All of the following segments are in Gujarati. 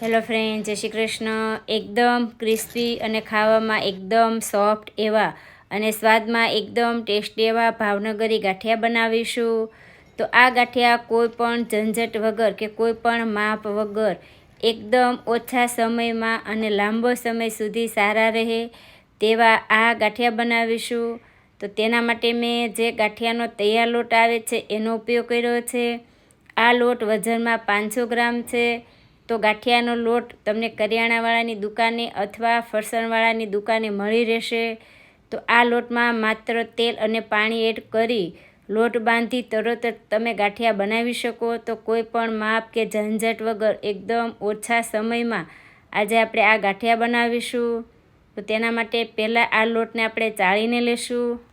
હેલો ફ્રેન્ડ જય શ્રી કૃષ્ણ. એકદમ ક્રિસ્પી અને ખાવામાં એકદમ સોફ્ટ એવા અને સ્વાદમાં એકદમ ટેસ્ટી એવા ભાવનગરી ગાંઠિયા બનાવીશું. તો આ ગાંઠિયા કોઈ પણ ઝંઝટ વગર કે કોઈ પણ માપ વગર એકદમ ઓછા સમયમાં અને લાંબો સમય સુધી સારા રહે તેવા આ ગાંઠિયા બનાવીશું. તો તેના માટે મેં જે ગાંઠિયાનો તૈયાર લોટ આવે છે એનો ઉપયોગ કર્યો છે. આ લોટ વજનમાં પાંચસો ગ્રામ છે. તો ગાંઠિયાનો લોટ તમને કરિયાણાવાળાની દુકાને અથવા ફરસાણવાળાની દુકાને મળી રહેશે. તો આ લોટમાં માત્ર તેલ અને પાણી એડ કરી લોટ બાંધી તરત જ તમે ગાંઠિયા બનાવી શકો. તો કોઈ પણ માપ કે ઝંઝટ વગર એકદમ ઓછા સમયમાં આજે આપણે આ ગાંઠિયા બનાવીશું. તો તેના માટે પહેલાં આ લોટને આપણે ચાળીને લેશું.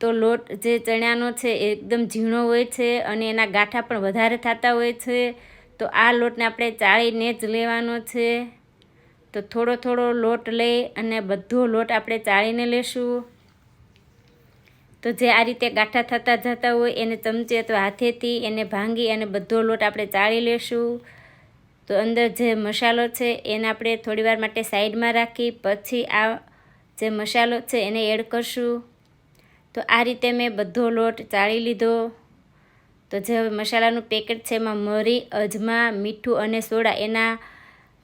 તો લોટ જે ચણાનો છે એકદમ ઝીણો હોય છે અને એના ગાંઠા પણ વધારે થતા હોય છે. તો આ લોટને આપણે ચાળીને જ લેવાનો છે. તો થોડો થોડો લોટ લઈ અને બધો લોટ આપણે ચાળીને લેશું. તો જે આ રીતે ગાંઠા થતા જતા હોય એને ચમચે અથવા હાથેથી એને ભાંગી અને બધો લોટ આપણે ચાળી લેશું. તો અંદર જે મસાલો છે એને આપણે થોડીવાર માટે સાઈડમાં રાખી, પછી આ જે મસાલો છે એને એડ કરશું. તો આ રીતે મેં બધો લોટ ચાળી લીધો. તો જે મસાલાનું પેકેટ છે એમાં મરી, અજમા, મીઠું અને સોડા એના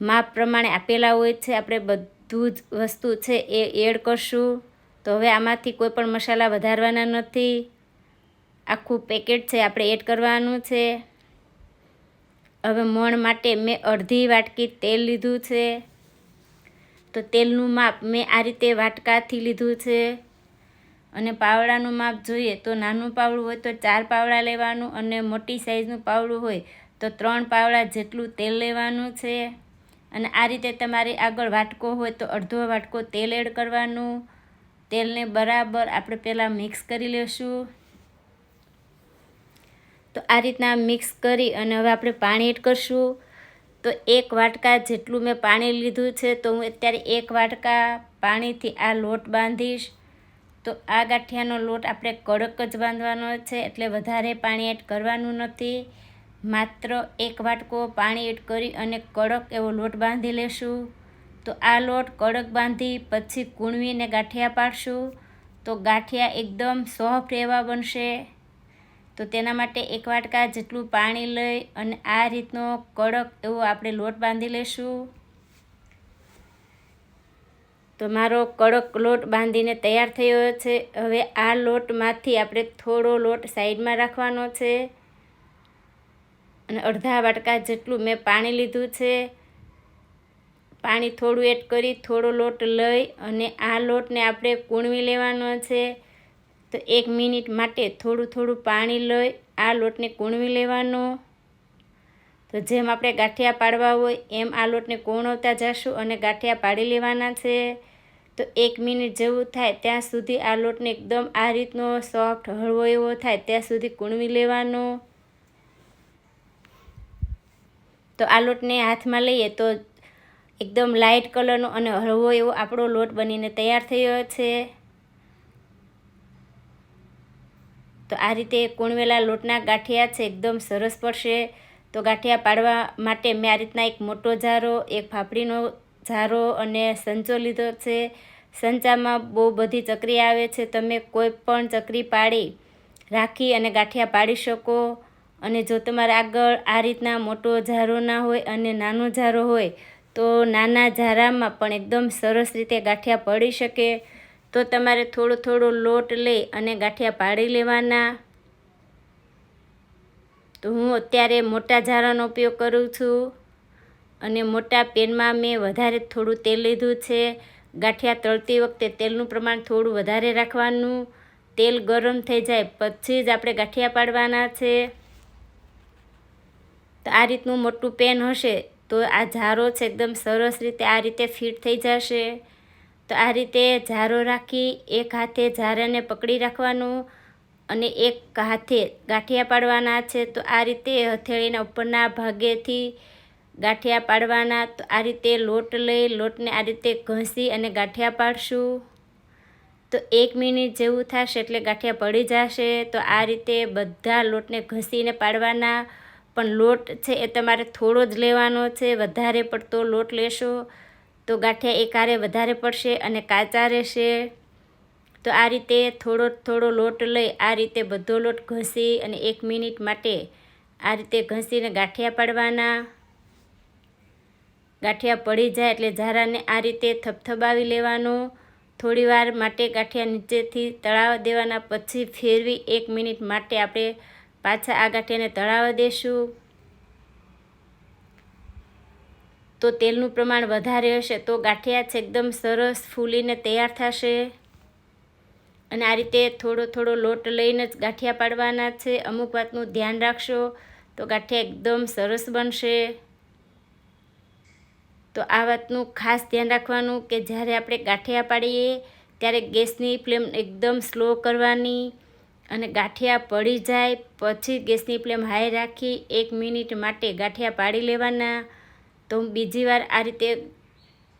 માપ પ્રમાણે આપેલા હોય છે. આપણે બધું જ વસ્તુ છે એ એડ કરશું. તો હવે આમાંથી કોઈ પણ મસાલા વધારવાના નથી. આખું પેકેટ છે આપણે એડ કરવાનું છે. હવે મોણ માટે મેં અડધી વાટકી તેલ લીધું છે. તો તેલનું માપ મેં આ રીતે વાટકાથી લીધું છે. અને પાવડાનું માપ જોઈએ તો નાનું પાવડું હોય તો ચાર પાવડા લેવાનું અને મોટી સાઈઝનું પાવડું હોય તો ત્રણ પાવડા જેટલું તેલ લેવાનું છે. અને આ રીતે તમારી આગળ વાટકો હોય તો અડધો વાટકો તેલ એડ કરવાનું. તેલને બરાબર આપણે પહેલાં મિક્સ કરી લેશું. તો આ રીતના મિક્સ કરી અને હવે આપણે પાણી એડ કરશું. તો એક વાટકા જેટલું મેં પાણી લીધું છે તો હું અત્યારે એક વાટકા પાણીથી આ લોટ બાંધીશ. તો આ ગાંઠિયાનો લોટ આપણે કડક જ બાંધવાનો છે, એટલે વધારે પાણી એડ કરવાનું નથી. માત્ર એક વાટકો પાણી એડ કરી અને કડક એવો લોટ બાંધી લેશું. તો આ લોટ કડક બાંધી પછી કૂણવીને ગાંઠિયા પાડશું. તો ગાંઠિયા એકદમ સોફ્ટ એવા બનશે. તો તેના માટે એક વાટકા જેટલું પાણી લઈ અને આ રીતનો કડક એવો આપણે લોટ બાંધી લેશું. તો મારો કડક લોટ બાંધીને તૈયાર થયો છે. હવે આ લોટમાંથી આપણે થોડો લોટ સાઈડમાં રાખવાનો છે. અને અડધા વાટકા જેટલું મેં પાણી લીધું છે. પાણી થોડું એડ કરી, થોડો લોટ લઈ અને આ લોટને આપણે કૂણવી લેવાનો છે. તો એક મિનિટ માટે થોડું થોડું પાણી લઈ આ લોટને કૂણવી લેવાનો. તો જેમ આપણે ગાંઠિયા પાડવા હોય, એમ આ લોટને કૂણવતા જશું અને ગાંઠિયા પાડી લેવાના છે. તો એક મિનિટ જેવું થાય ત્યાં સુધી આ લોટને એકદમ આ રીતનો સોફ્ટ હળવો એવો થાય ત્યાં સુધી કૂણવી લેવાનો. તો આ લોટને હાથમાં લઈએ તો એકદમ લાઇટ કલરનો અને હળવો એવો આપણો લોટ બનીને તૈયાર થયો છે. તો આ રીતે કૂણવેલા લોટના ગાંઠિયા છે, એકદમ સરસ પડશે. તો ગાંઠિયા પાડવા માટે મેં આ રીતના એક મોટો જારો એક ફાફડીનો જારો અને સંચો લીધો છે. સંચામાં બહુ બધી ચકરી આવે છે. તમે કોઈ પણ ચકરી પાડી, રાખી અને ગાંઠિયા પાડી શકો. અને જો તમારે આગળ આ રીતના મોટો જારો ના હોય અને નાનો જારો હોય, તો નાના જારામાં પણ એકદમ સરસ રીતે ગાંઠિયા પડી શકે. તો તમારે થોડો થોડો લોટ લઈ અને ગાંઠિયા પાડી લેવાના. તો હું અત્યારે મોટા ઝારાનો ઉપયોગ કરું છું અને મોટા પેનમાં મેં વધારે થોડું તેલ લીધું છે. ગાંઠિયા તળતી વખતે તેલનું પ્રમાણ થોડું વધારે રાખવાનું. તેલ ગરમ થઈ જાય પછી જ આપણે ગાંઠિયા પાડવાના છે. તો આ રીતનું મોટું પેન હશે તો આ ઝારો છે એકદમ સરસ રીતે આ રીતે ફિટ થઈ જશે. તો આ રીતે ઝારો રાખી એક હાથે ઝારાને પકડી રાખવાનું. અને એક હાથે ગાંઠિયા પાડવાના છે, તો આ રીતે હથેળીના ઉપરના ભાગેથી ગાંઠિયા પાડવાના, તો આ રીતે લોટ લઈ લોટને આ રીતે ઘસી અને ગાંઠિયા પાડશું. તો એક મિનિટ જેવું થશે એટલે ગાંઠિયા પડી જશે, તો આ રીતે બધા લોટને ઘસીને પાડવાના. પણ લોટ છે એ તમારે થોડો જ લેવાનો છે, વધારે પડતો લોટ લેશો, તો ગાંઠિયા એકારે વધારે પડશે અને કાચા રહેશે. તો આ રીતે થોડો થોડો લોટ લઈ આ રીતે બધો લોટ ઘસી અને એક મિનિટ માટે આ રીતે ઘસીને ગાંઠિયા પાડવાના. ગાંઠિયા પડી જાય એટલે ઝારાને આ રીતે થપથપાવી લેવાનું. થોડી વાર માટે ગાંઠિયા નીચેથી તળાવવા દેવાના, પછી ફેરવી એક મિનિટ માટે આપણે પાછા આ ગાંઠિયાને તળાવવા દેશું. તો તેલનું પ્રમાણ વધારે હશે તો ગાંઠિયા છે એકદમ સરસ ફૂલીને તૈયાર થશે. અને આ રીતે થોડો થોડો લોટ લઈને જ ગાંઠિયા પાડવાના છે. અમુક વાતનું ધ્યાન રાખશો તો ગાંઠિયા એકદમ સરસ બનશે. તો આ વાતનું ખાસ ધ્યાન રાખવાનું કે જ્યારે આપણે ગાંઠિયા પાડીએ ત્યારે ગેસની ફ્લેમ એકદમ સ્લો કરવાની અને ગાંઠિયા પડી જાય પછી ગેસની ફ્લેમ હાઈ રાખી એક મિનિટ માટે ગાંઠિયા પાડી લેવાના. તો હું બીજી વાર આ રીતે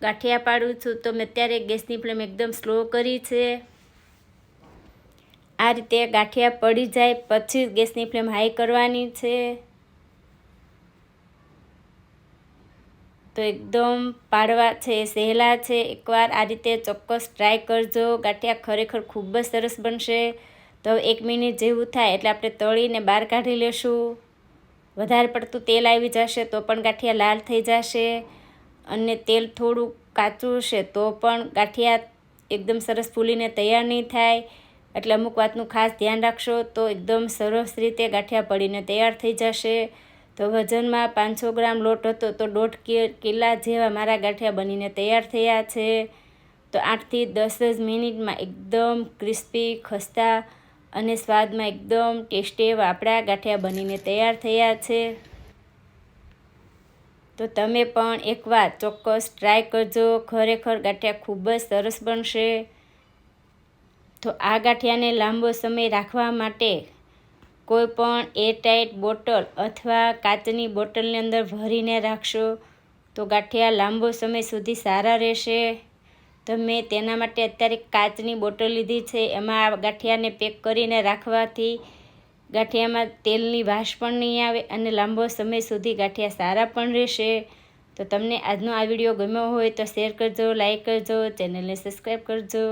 ગાંઠિયા પાડું છું તો મેં અત્યારે ગેસની ફ્લેમ એકદમ સ્લો કરી છે. આ રીતે ગાંઠિયા પડી જાય, પછી ગેસની ફ્લેમ હાઈ કરવાની છે. તો એકદમ પાડવા છે, સહેલા છે. એકવાર આ રીતે ચોક્કસ ટ્રાય કરજો. ગાંઠિયા ખરેખર ખૂબ જ સરસ બનશે. તો એક મિનિટ જેવું થાય એટલે આપણે તળીને બહાર કાઢી લેશું. વધારે પડતું તેલ આવી જશે તો પણ ગાંઠિયા લાલ થઈ જશે અને તેલ થોડું કાચું હશે તો પણ ગાંઠિયા એકદમ સરસ ફૂલીને તૈયાર નહીં થાય. એટલે અમુક વાતનું ખાસ ધ્યાન રાખશો તો એકદમ સરસ રીતે ગાંઠિયા પડીને તૈયાર થઈ જશે. તો વજનમાં પાંચસો ગ્રામ લોટ હતો તો દોઢ કિલ્લા જેવા મારા ગાંઠિયા બનીને તૈયાર થયા છે. તો આઠથી દસ જ મિનિટમાં એકદમ ક્રિસ્પી, ખસ્તા અને સ્વાદમાં એકદમ ટેસ્ટી એવા આપણા ગાંઠિયા બનીને તૈયાર થયા છે. તો તમે પણ એકવાર ચોક્કસ ટ્રાય કરજો. ખરેખર ગાંઠિયા ખૂબ જ સરસ બનશે. તો આ ગાંઠિયાને લાંબો સમય રાખવા માટે કોઈ પણ એરટાઈટ બોટલ અથવા કાચની બોટલની અંદર ભરીને રાખશો. તો ગાંઠિયા લાંબો સમય સુધી સારા રહેશે. તો મેં તેના માટે અત્યારે કાચની બોટલ લીધી છે, એમાં આ ગાંઠિયાને પેક કરીને રાખવાથી ગાંઠિયામાં તેલની વાસ પણ નહીં આવે અને લાંબો સમય સુધી ગાંઠિયા સારા પણ રહેશે. તો તમને આજનો આ વીડિયો ગમ્યો હોય તો શેર કરજો લાઇક કરજો, ચેનલને સબસ્ક્રાઈબ કરજો.